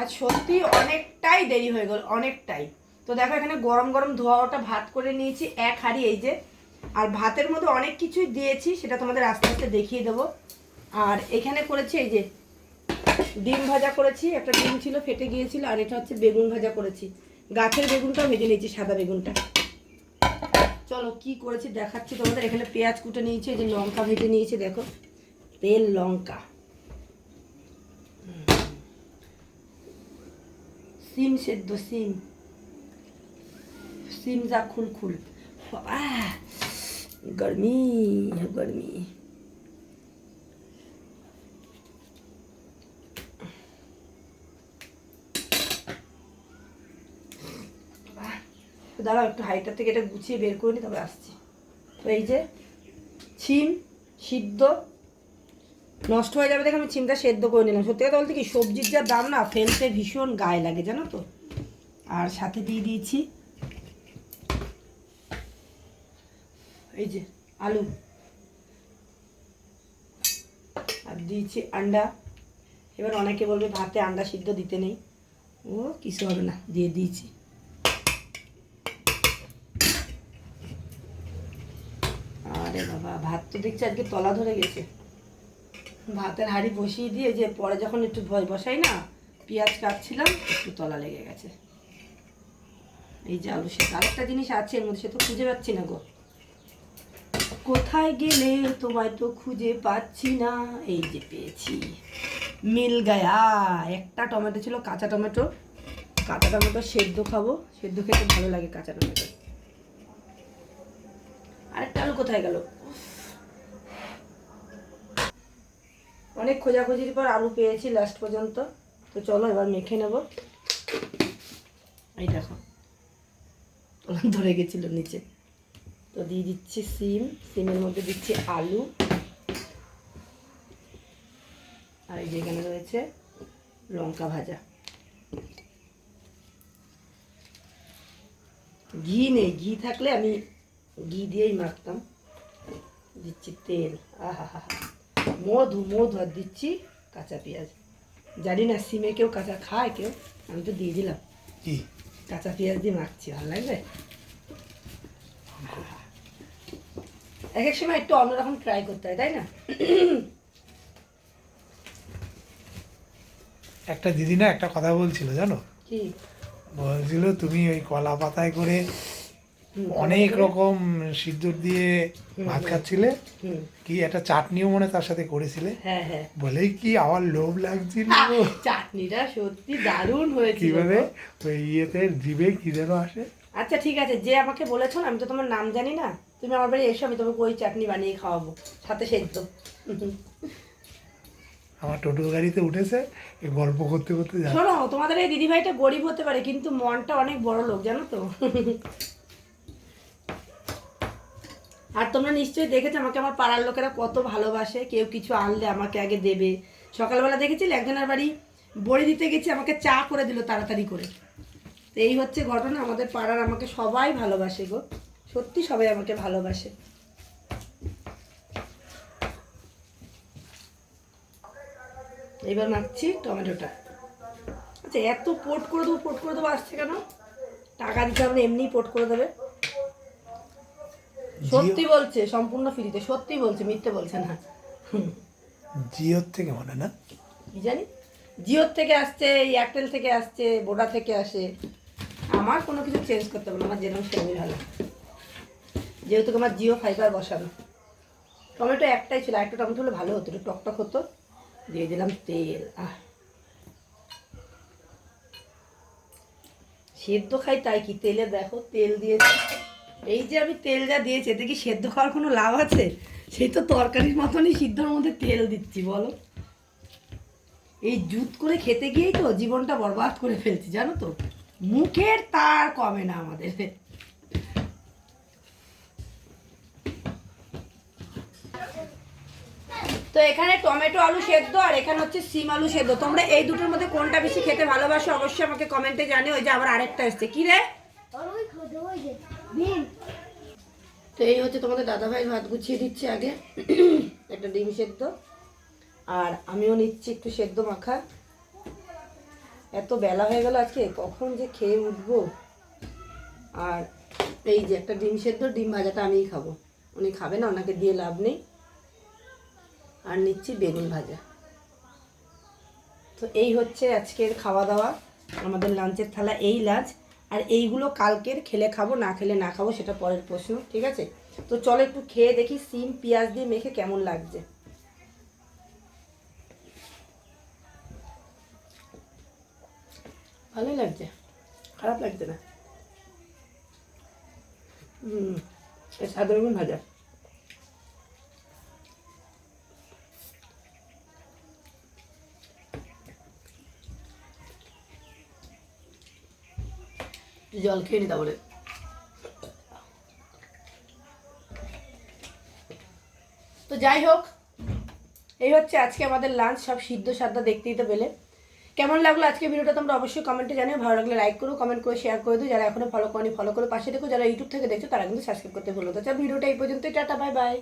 আজ সত্যি অনেকটাই দেরি হয়ে গেল, অনেকটাই। তো দেখো এখানে গরম গরম ধোয়া ওটা ভাত করে নিয়েছি, এক হাঁড়ি এই যে। আর ভাতের মধ্যে অনেক কিছুই দিয়েছি, সেটা তোমাদের আস্তে আস্তে দেখিয়ে দেবো। আর এখানে করেছি এই যে, ডিম ভাজা করেছি, একটা ডিম ছিল, ফেটে গিয়েছিল, আর এটা হচ্ছে বেগুন ভাজা করেছি। গাছের বেগুনটা ভেজে নিয়েছি, সাদা বেগুনটা। চলো কি করেছি দেখাচ্ছি তোমাদের, এখানে পেঁয়াজ কুটে নিয়েছি, এই যে লঙ্কা ভেজে নিয়েছি, দেখো। তেল লঙ্কা। সিম সেদ্ধ, সিম। সিম যা খুল খুল। গরমি গরমি। দাঁড়াও একটু হাইটা থেকে এটা গুছিয়ে বের করে নি তবে আসছি। তো এই যে ছিম সিদ্ধ নষ্ট হয়ে যাবে দেখে আমি ছিমটা সেদ্ধ করে নিলাম। সত্যি কথা বলতে কি, সবজির যা দাম না ফেলতে ভীষণ গায়ে লাগে, জানো তো? আর সাথে দিয়ে দিয়েছি এই যে আলু। আর দিয়েছি আন্ডা। এবার অনেকে বলবে ভাতে আন্ডা সিদ্ধ দিতে নেই। ও, কিছু হবে না, দিয়ে দিয়েছি। আরে বাবা, ভাত তো দেখছি আজকে তলা ধরে গেছে। ভাতের হাঁড়ি বসিয়ে দিয়ে যে পরে যখন একটু বসাই না, পেঁয়াজ কাটছিলাম, একটু তলা লেগে গেছে। এই যে আলু সেটা আরেকটা জিনিস আছে, এর মধ্যে সে তো খুঁজে পাচ্ছি না গো। কোথায় গেলে তোমায় তো খুঁজে পাচ্ছি না? এই যে পেয়েছি। মিল গায়া একটা টমেটো ছিল, কাঁচা টমেটো। কাঁচা টমেটো সেদ্ধ খাব। সেদ্ধ খেতে ভালো লাগে কাঁচা টমেটো। আরেকটা আলু কোথায় গেল? অনেক খোঁজাখুঁজির পর আলু পেয়েছি লাস্ট পর্যন্ত। তো চলো এবার মেখে নেব। এই দেখো ধরে গেছিল নিচে। তো দিয়ে দিচ্ছি সিম, সিমের মধ্যে দিচ্ছি আলু। আর এই যেখানে রয়েছে লঙ্কা ভাজা। ঘি নেই, ঘি থাকলে আমি ঘি দিয়েই মাখতাম। দিচ্ছি তেল আহা হা মধু মধু আর দিচ্ছি কাঁচা পেঁয়াজ। জানি না সিমে কেউ কাঁচা খায় কেউ আমি তো দিয়ে দিলাম। কি? কাঁচা পেঁয়াজ দিয়ে মাখছি ভালো লাগবে? এক এক সময় একটু অন্যরকম ট্রাই করতে হয় তাই না? একটা দিদি না একটা কথা বলছিল জানো? কি? বলছিল তুমি ওই কলা পাতায় করে অনেক রকম সিঁদুর দিয়ে ভাত খাচ্ছিলে? কি একটা চাটনিও মনে তার সাথে করেছিলে? হ্যাঁ হ্যাঁ। বলেই কি আমার লোভ লাগছিল? চাটনিটা সত্যি দারুণ হয়েছিল কীভাবে। ওই ইয়েতে জিভে কি যেন আসে? আচ্ছা ঠিক আছে। যে আমাকে বলেছ আমি তো তোমার নাম জানি না। তুমি আমার বাড়ি এসো আমি তোমাকে ওই চাটনি বানিয়ে খাওয়াবো। সাথে সেদ্ধ। আমার টোটো গাড়িতে উঠেছে এই গল্প করতে করতে শোনো তোমাদের এই দিদিভাইটা গরিব হতে পারে কিন্তু মনটা অনেক বড় লোক জানো তো? আর তোমরা নিশ্চয়ই দেখেছ আমাকে আমার পাড়ার লোকেরা কত ভালোবাসে। কেউ কিছু আনলে আমাকে আগে দেবে। সকালবেলা দেখেছিলে? একজনের বাড়ি বড়ি দিতে গেছি আমাকে চা করে দিল তাড়াতাড়ি করে। তো এই হচ্ছে ঘটনা আমাদের পাড়ার আমাকে সবাই ভালোবাসে গো। সত্যি সবাই আমাকে ভালোবাসে। এবার মাখছি টমেটোটা। আচ্ছা এত পোট করে দেবো পোট করে দেবো আসছে কেন? টাকা দিতে হবে না, এমনিই পোট করে দেবে। সত্যি বলছে সম্পূর্ণ ফ্রিতে সত্যি বলছে মিথ্যে বলছে না। জিওর থেকে মনে না? কি জানি? জিওর থেকে আসছে এয়ারটেল থেকে আসছে বোডা থেকে আসে। আমার কোনো কিছু চেঞ্জ করতে হবে না আমার যেরকম সেরকমই ভালো যেহেতু আমার জিও ফাইবার বসানো। টমেটো একটাই ছিল একটা টমেটো হলে ভালো হতো একটু টকটক হতো। দিয়ে দিলাম তেল আহ। সেদ্ধ খাই তাই কি? তেলে দেখো তেল দিয়েছি। এই যে আমি তেল যা দিয়েছি, এতে কি সেদ্ধ খাওয়ার কোনো লাভ আছে? সেই তো তরকারির মতনই সিদ্ধর মধ্যে তেল দিচ্ছি, বলো। এই জুত করে খেতে গিয়েই তো জীবনটা বরবাদ করে ফেলছি, জানো তো? মুখের তার কমে না আমাদের। তো এখানে টমেটো আলু সেদ্ধ আর এখানে হচ্ছে সিম আলু সেদ্ধ। তোমরা এই দুটোর মধ্যে কোনটা বেশি খেতে ভালোবাসো অবশ্যই আমাকে কমেন্টে জানিও। ওই যে আবার আরেকটা এসছে। কি রে? তো এই হচ্ছে তোমাদের দাদাভাই ভাত গুছিয়ে দিচ্ছে আগে। একটা ডিম সেদ্ধ। আর আমিও নিচ্ছি একটু সেদ্ধ মাখা। এত বেলা হয়ে গেল আজকে, কখন যে খেয়ে উঠবো? আর এই যে একটা ডিম সেদ্ধ, ডিম ভাজাটা আমিই খাব। উনি খাবে না, ওনাকে দিয়ে লাভ নেই। আর নিচ্ছি বেগুন ভাজা। তো এই হচ্ছে আজকের খাওয়া দাওয়া। আমাদের লাঞ্চের থালা, এই লাঞ্চ। আর এইগুলো কালকের খেলে খাব, না খেলে না খাব সেটা পরের প্রশ্ন, ঠিক আছে? তো চলো একটু খেয়ে দেখি সিম, পেঁয়াজ দিয়ে মেখে কেমন লাগছে। ভালোই লাগছে? খারাপ লাগছে না? হুম সাধারণ ভাজা। জল খেয়ে নি তারপরে তো যাই হোক, এই হচ্ছে আজকে আমাদের লাঞ্চ সব সিদ্ধ সাদ্ধ দেখতেই তো পেলে। কেমন লাগল আজকে ভিডিওটা তোমরা অবশ্যই কমেন্টে জানিও, ভালো লাগলে লাইক করো কমেন্ট করে শেয়ার করে দিও। যারা এখনও ফলো করনি ফলো করে, পাশে দেখো যারা ইউটিউব থেকে দেখছ, তারা কিন্তু সাবস্ক্রাইব করতে ভুলো তো চল ভিডিওটা এই পর্যন্তই, টাটা বাই বাই